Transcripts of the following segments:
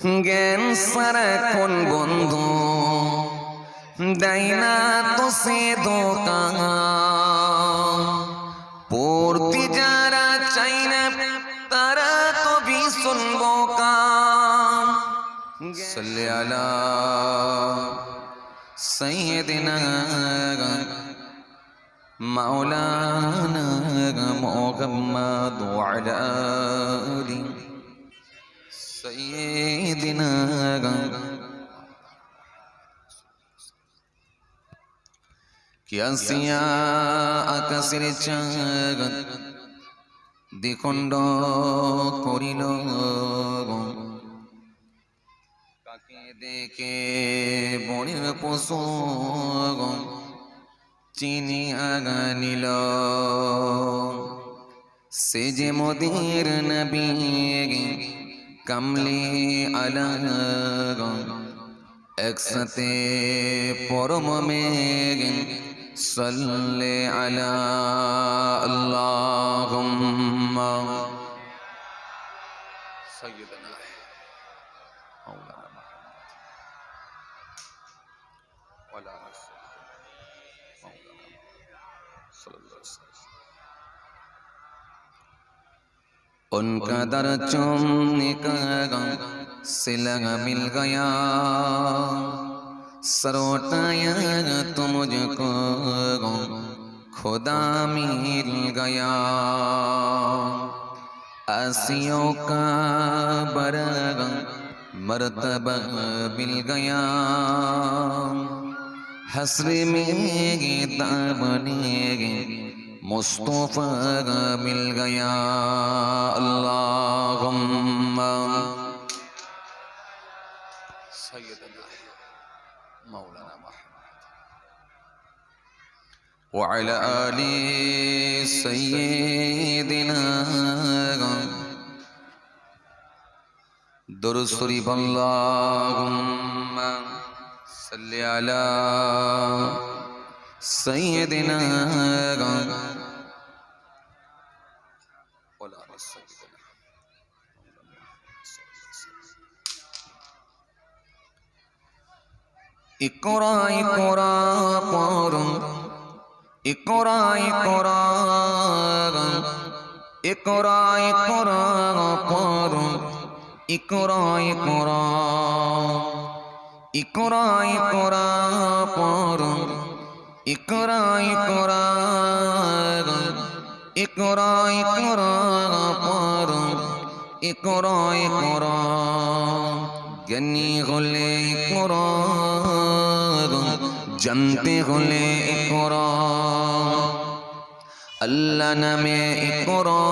জ্ঞান সারা কোন বন্ধু দেয় না তো সে দোকান পড়তে যারা চাই না তারা তো ভীষণ বোকা সাল্লালা সৈয়দিনা মাওলানা মোহাম্মদ আলা আলী سيدنا কিয়াসিয়া আকাশের চাঁদ দ্বিখণ্ড করিল কাকে দেখে বনের পশু চিনি আগানিল সে যে মোদের নবী کملی علاگا ایک ستے پرم میں صلی علی اللہم۔ سیدنا ہے مولانا۔ उनका दर चूमने का गम से लगा मिल गया। सरोटाया तो मुझको खुदा मिल गया। आसियों का बरगम मर्तबा मिल गया। हसरे में गीता बनेगी मुस्तफा मिल गया अल्लाहुम्मा सय्यदना मौलाना Muhammad وعلى آل سيدنا درود شريف اللهم صل على سيدنا olha lá, olha lá, olha Icorai, corá, corum. Icorai, corá, Icorai, corá, corum. Icorai, corá. Icorai, corá, corum. Icorai, corá, corum. ইকরা ইকরা, পর। ইকরা ইকরা জ্ঞানী হলে ইকরা, জানতে হলে ইকরা। আল্লাহ নামে ইকরা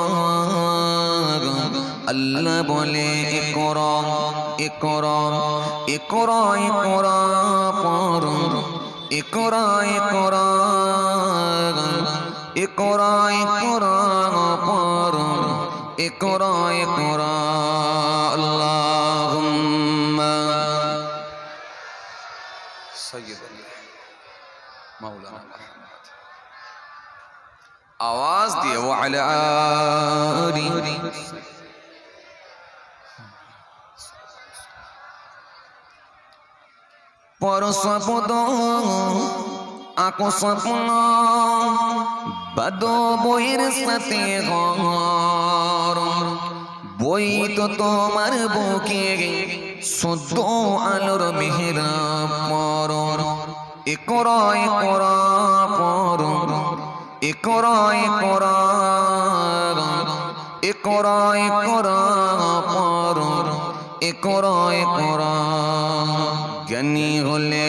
আল্লাহ বলে ইকরা ইকরা ইকরা ইকরা, পর। ইকরা ইকরা ইকরা ইকরা পর ইকরা ইকরা আল্লাহুম্মা সৈয়দনা মাওলানা মুহাম্মদ আওয়াজ দিয়ে ওয়ালা আলি পর স্বপদ আকো স্বপ্ন। বাদ বইয়ের সাথে ঘর। বই তো তোমার বুকে সদ্য আলোর মেহেরা পর। একর একর পর। একর একর একর একর পর। একর একর জ্ঞানী হলে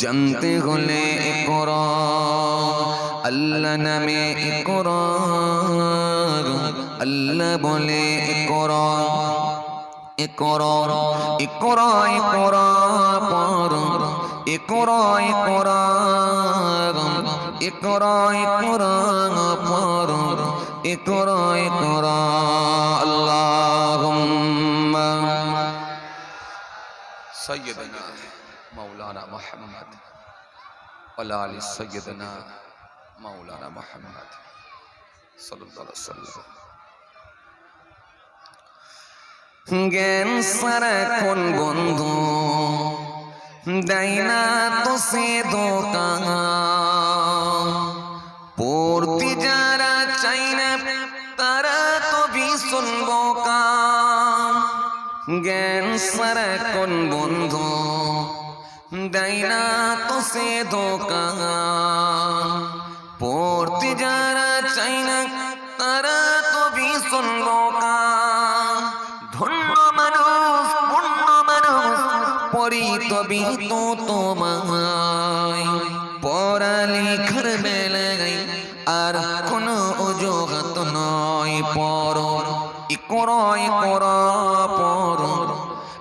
জানতে হলে আল্লাহ নামে আল্লাহ বলে একর একর একর আল্লাহুম্মা سيدنا مولانا محمد وعلى آل سيدنا مولانا محمد صلى الله عليه وسلم জ্ঞান সারা কোন বন্ধু দেয় না তো সে দোকান জ্ঞান সারা কোন বন্ধু? দেয় না তো সে দোকান পড়তে যারা চাই না, তারা তো ভীষণ বোকা। ধন্য মানুষ, পূর্ণ মানুষ পরিতবি তো তোমায়। পড়ালেখার বেলায় আর কোনো অজুহাত নয় পর ইকর ইকর পর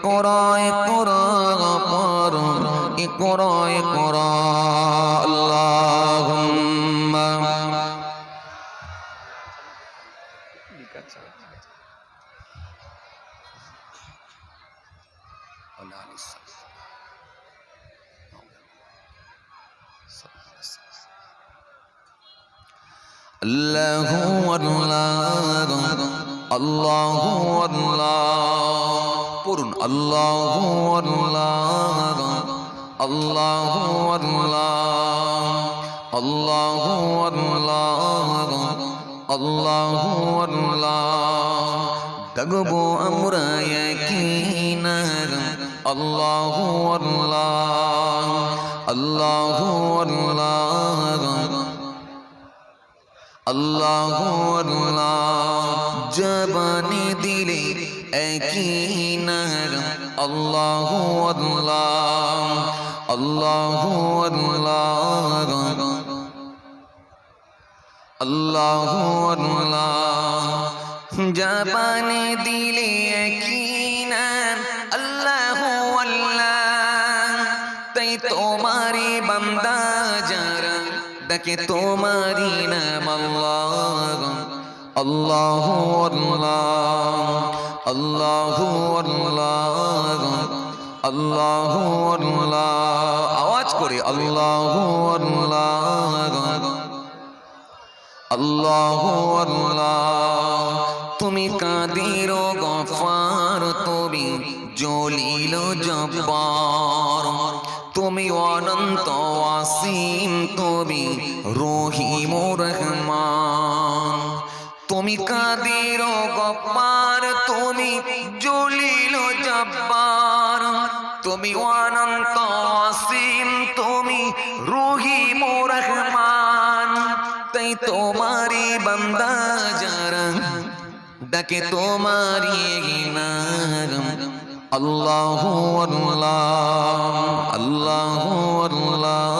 إقرأ إقرأ غفار. إقرأ إقرأ. اللهم. الله هو الله. الله هو الله. পড়ুন। আল্লাহ আল্লাহ আল্লাহ আল্লাহ আল্লাহ আল্লাহ আল্লাহ তগবো আমরা আল্লাহ আল্লাহ আল্লাহ আল্লাহ। দিলে একই আল্লাহ আল্লাহ আল্লাহ আল্লাহ আল্লাহ আল্লাহ। জবানে দিলে নার আল্লাহ আল্লাহ। তাই তোমারি বান্দা যারা ডাকে তোমারি নাম আল্লাহ। আল্লাহ আল্লাহ। আওয়াজ করে, আল্লাহ আল্লাহ। তুমি কাদির গফার, তুমি জলিল জব্বার। তুমি অনন্ত আসিম তুমি রহিম তুমি কাদির গফার তুমি জলিল জব্বার। তুমি অনন্ত আসিম তুমি রহিম রহমান তাই তোমারি বান্দা যারা ডাকে তোমারি নাম। আল্লাহ আল্লাহ আল্লাহ আল্লাহ।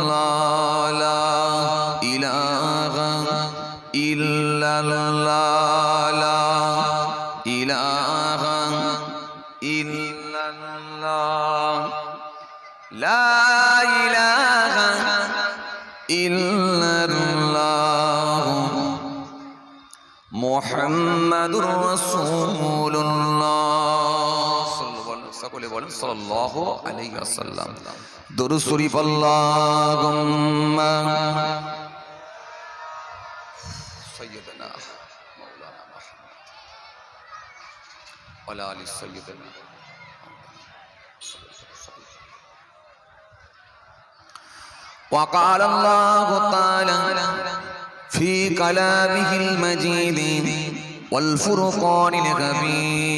মুহাম্মাদুর রাসূলুল্লাহ সকলে বলেন সাল্লাল্লাহু আলাইহি ওয়াসাল্লাম দরুদ শরীফ আল্লাহুম্মা সাইয়্যিদানা মাওলানা মুহাম্মদ ওয়া আলি সাইয়্যিদানা وقال الله تعالى في كلامه المجيد والفرقان الحميد